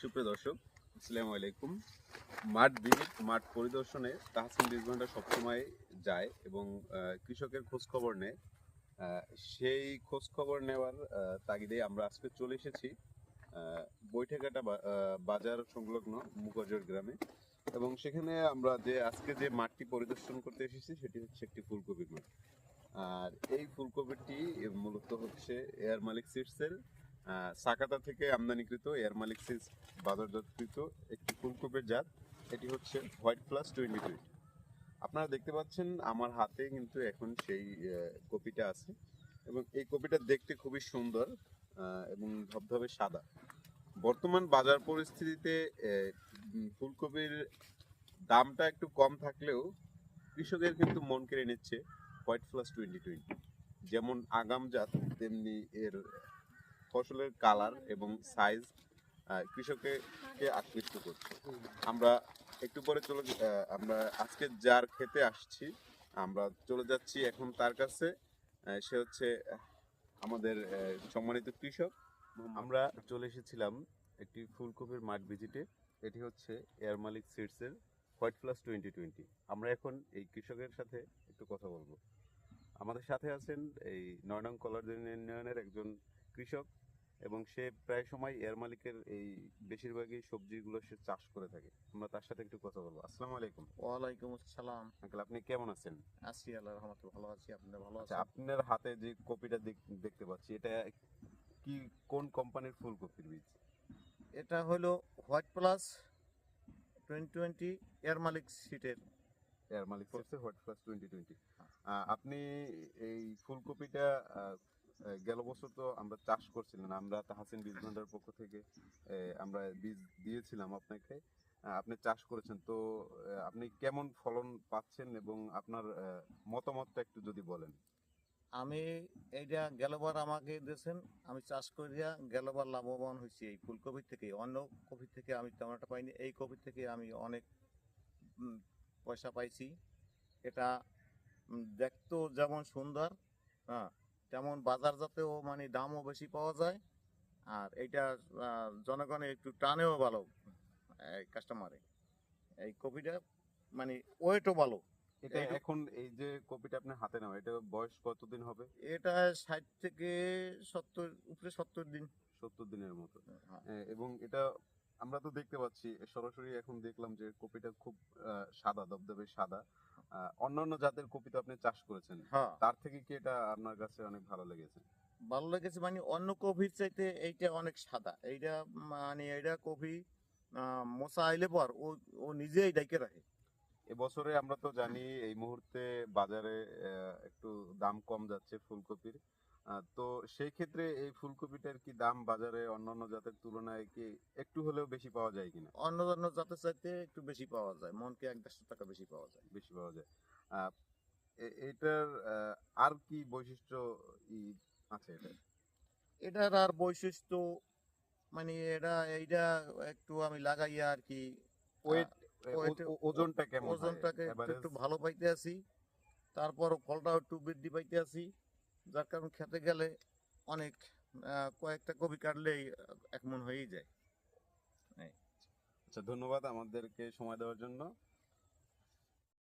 সুপ্রিয় দর্শক আসসালামু আলাইকুম। মাঠ ভিজিট মাঠ পরিদর্শনে তাহসিন ঘণ্টা সবসময় যায় এবং কৃষকের খোঁজ খবর নেয়। সেই খোঁজ খবর নেওয়ার তাগিদে আমরা আজকে চলে এসেছি আহ, বৈঠাঘাটা বা- বাজার সংলগ্ন মুখজর গ্রামে। এবং সেখানে আমরা যে আজকে যে মাঠটি পরিদর্শন করতে এসেছি সেটি হচ্ছে একটি ফুলকপির মাঠ। আর এই ফুলকপিটি মূলত হচ্ছে এয়ার মালিক সিডসের আহ, সাকাতা থেকে আমদানিকৃত এয়ার মালিক সিডস বাজারজাতকৃত একটি ফুলকপির জাত। এটি হচ্ছে হোয়াইট প্লাস টোয়েন্টি টোয়েন্টি আপনারা দেখতে পাচ্ছেন আমার হাতে কিন্তু এখন সেই কপিটা আছে এবং এই কপিটা দেখতে খুবই সুন্দর এবং ধবধবে সাদা। বর্তমান বাজার পরিস্থিতিতে ফুলকপির দামটা একটু কম থাকলেও কৃষকের কিন্তু মন কেড়ে নিচ্ছে হোয়াইট প্লাস টোয়েন্টি টোয়েন্টি যেমন আগাম জাত, তেমনি এর ফসলের কালার এবং সাইজ কৃষককে আকৃষ্ট করছে। আমরা একটু পরে চলে আমরা আজকে যার খেতে আসছি, আমরা চলে যাচ্ছি এখন তার কাছে। সে হচ্ছে আমাদের সম্মানিত কৃষক। আমরা চলে এসেছিলাম একটি ফুলকপির মাঠ ভিজিটে। এটি হচ্ছে এয়ার মালিক সিডসের হোয়াইট প্লাস টোয়েন্টি টোয়েন্টি। আমরা এখন এই কৃষকের সাথে একটু কথা বলব। আমাদের সাথে আছেন এই নয়নং কলার ইউনিয়নের একজন কৃষক এবং সে প্রায় সময় এয়ার মালিকের এই বেশিরভাগই সবজিগুলো সে চাষ করে থাকে। আমরা তার সাথে একটু কথা বলব। আসসালামু আলাইকুম। ওয়ালাইকুম আসসালাম। আঙ্কেল আপনি কেমন আছেন? আছি আল্লাহ রহমতে ভালো আছি। আপনারা ভালো আচ্ছা আছেন? আপনার হাতে যে কপিটা দেখ- দেখতে পাচ্ছি এটা কি কোন কোম্পানির ফুলকপির বীজ? এটা হলো white plus twenty twenty air Malik সিটের air Malik white plus twenty twenty. আপনি এই ফুলকপিটা গেল বছর তো আমরা চাষ করছিলেন, আমরা তাহাসিন বীজ ভান্ডার পক্ষ থেকে আমরা বীজ দিয়েছিলাম আপনাকে আপনি চাষ করেছেন, তো আপনি কেমন ফলন পাচ্ছেন এবং আপনার মতামতটা একটু যদি বলেন। আমি এইটা গেলবার আমাকে দিয়েছেন, আমি চাষ করিয়া গেলবার লাভবান হয়েছি এই ফুলকপির থেকে, অন্য কপি থেকে আমি তেমন একটা পাইনি, এই কপি থেকে আমি অনেক পয়সা পাইছি, এটা দেখতেও যেমন সুন্দর হ্যাঁ তেমন বাজারজাতেও মানে দামও বেশি পাওয়া যায়। আর এইটা আহ, জনগণে একটু টানেও ভালো কাস্টমারে এই কপিটা মানে ওয়েটও ভালো। এটা এখন এই যে কপিটা আপনার হাতে নেওয়া এটা বয়স কতদিন হবে? এটা ষাট থেকে সত্তর উপরে সত্তর দিন। সত্তর দিনের মতো। হ্যাঁ। এবং এটা আমরা তো দেখতে পাচ্ছি সরাসরি এখন দেখলাম যে কপিটা খুব সাদা দবদবে সাদা। অন্যান্য জাতের কপি তো আপনি চাষ করেছেন হ্যাঁ। তার থেকে কি এটা আপনার কাছে অনেক ভালো লেগেছে? ভালো লেগেছে মানে অন্য কপির চাইতে এইটা অনেক সাদা। এইটা মানে এইটা কপি মশা আইলে পর ও ও নিজেই ডাইকে রাখে। এবছরে আমরা তো জানি এই মুহূর্তে বাজারে একটু দাম কম যাচ্ছে ফুলকপির। তো সেই ক্ষেত্রে এই ফুলকপিটার কি দাম বাজারে অন্যান্য জাতের তুলনায় কি একটু হলেও বেশি পাওয়া যায় কিনা? অন্য অন্য জাতের চাইতে একটু বেশি পাওয়া যায়। মনকে এক দেড়শো টাকা বেশি পাওয়া যায়। বেশি পাওয়া যায়। এটার আর কি বৈশিষ্ট্য আছে এটা এটার আর বৈশিষ্ট্য মানে এটা এইটা একটু আমি লাগাইয়া আর কি ওয়েট ওজনটা কেমন? ওজনটাকে একটু একটু ভালো পাইতে আছি। তারপর ফলটাও একটু বৃদ্ধি পাইতে আছি। যার কারণ খেতে গেলে অনেক কয়েকটা কবি কাটলেই একমন এক মন হয়েই যায়। আচ্ছা ধন্যবাদ আমাদেরকে সময় দেওয়ার জন্য।